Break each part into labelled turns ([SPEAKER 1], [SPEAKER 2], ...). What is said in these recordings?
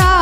[SPEAKER 1] না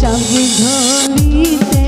[SPEAKER 1] সব ধরিতে